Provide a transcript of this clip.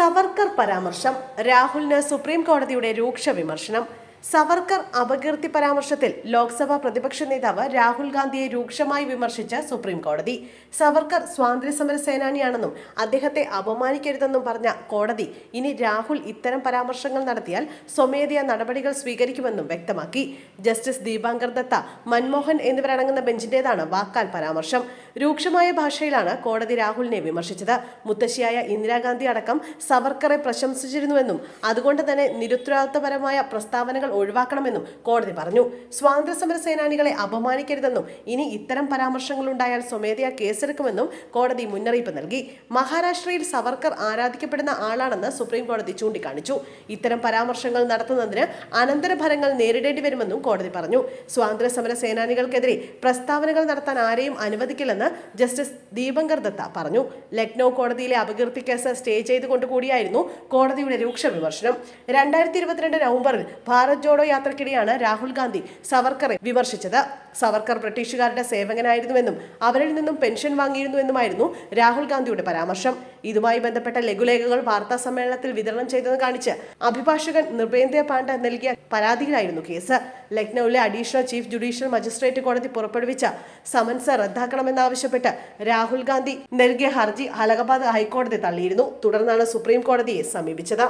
സവർക്കർ പരാമർശം രാഹുലിന് സുപ്രീം കോടതിയുടെ രൂക്ഷ വിമർശനം. സവർക്കർ അപകീർത്തി പരാമർശത്തിൽ ലോക്സഭാ പ്രതിപക്ഷ നേതാവ് രാഹുൽ ഗാന്ധിയെ രൂക്ഷമായി വിമർശിച്ച സുപ്രീം കോടതി. സവർക്കർ സ്വാതന്ത്ര്യസമര സേനാനിയാണെന്നും അദ്ദേഹത്തെ അപമാനിക്കരുതെന്നും പറഞ്ഞ കോടതി ഇനി രാഹുൽ ഇത്തരം പരാമർശങ്ങൾ നടത്തിയാൽ സ്വമേധയാ നടപടികൾ സ്വീകരിക്കുമെന്നും വ്യക്തമാക്കി. ജസ്റ്റിസ് ദീപാങ്കർ ദത്ത മൻമോഹൻ എന്നിവരടങ്ങുന്ന ബെഞ്ചിന്റേതാണ് വാക്കാൽ പരാമർശം. രൂക്ഷമായ ഭാഷയിലാണ് കോടതി രാഹുലിനെ വിമർശിച്ചത്. മുത്തശ്ശിയായ ഇന്ദിരാഗാന്ധി അടക്കം സവർക്കറെ പ്രശംസിച്ചിരുന്നുവെന്നും അതുകൊണ്ട് തന്നെ നിരുത്തരവാദിത്തപരമായ പ്രസ്താവനകൾ ഒഴിവാക്കണമെന്നും കോടതി പറഞ്ഞു. സ്വാതന്ത്ര്യസമര സേനാനികളെ അപമാനിക്കരുതെന്നും ഇനി ഇത്തരം പരാമർശങ്ങൾ ഉണ്ടായാൽ സ്വമേധയാ കേസെടുക്കുമെന്നും കോടതി മുന്നറിയിപ്പ് നൽകി. മഹാരാഷ്ട്രയിൽ സവർക്കർ ആരാധിക്കപ്പെടുന്ന ആളാണെന്ന് സുപ്രീം കോടതി ചൂണ്ടിക്കാണിച്ചു. ഇത്തരം പരാമർശങ്ങൾ നടത്തുന്നതിന് അനന്തരഫലങ്ങൾ നേരിടേണ്ടി വരുമെന്നും കോടതി പറഞ്ഞു. സ്വാതന്ത്ര്യ സമര സേനാനികൾക്കെതിരെ പ്രസ്താവനകൾ നടത്താൻ ആരെയും അനുവദിക്കില്ലെന്ന് ജസ്റ്റിസ് ദീപങ്കർ ദത്ത പറഞ്ഞു. ലക്നൌ കോടതിയിലെ അപകീർത്തി കേസ് സ്റ്റേ ചെയ്തുകൊണ്ട് കൂടിയായിരുന്നു കോടതിയുടെ രൂക്ഷ വിമർശനം. രണ്ടായിരത്തി ഇരുപത്തിരണ്ട് നവംബറിൽ ഭാരത് ജോഡോ യാത്രക്കിടെയാണ് രാഹുൽ ഗാന്ധി സവർക്കറെ വിമർശിച്ചത്. സവർക്കർ ബ്രിട്ടീഷുകാരുടെ സേവകനായിരുന്നുവെന്നും അവരിൽ നിന്നും പെൻഷൻ വാങ്ങിയിരുന്നുവെന്നുമായിരുന്നു രാഹുൽ ഗാന്ധിയുടെ പരാമർശം. ഇതുമായി ബന്ധപ്പെട്ട ലഘുലേഖകൾ വാർത്താ സമ്മേളനത്തിൽ വിതരണം ചെയ്തെന്ന് കാണിച്ച് അഭിഭാഷകൻ നൃപേന്ദ്ര പാണ്ഡ നൽകിയ പരാതിയിലായിരുന്നു കേസ്. ലക്നൌവിലെ അഡീഷണൽ ചീഫ് ജുഡീഷ്യൽ മജിസ്ട്രേറ്റ് കോടതി പുറപ്പെടുവിച്ച സമൻസ് റദ്ദാക്കണമെന്നാവശ്യപ്പെട്ട് രാഹുൽ ഗാന്ധി നൽകിയ ഹർജി അലഹബാദ് ഹൈക്കോടതി തള്ളിയിരുന്നു. തുടർന്നാണ് സുപ്രീം കോടതിയെ സമീപിച്ചത്.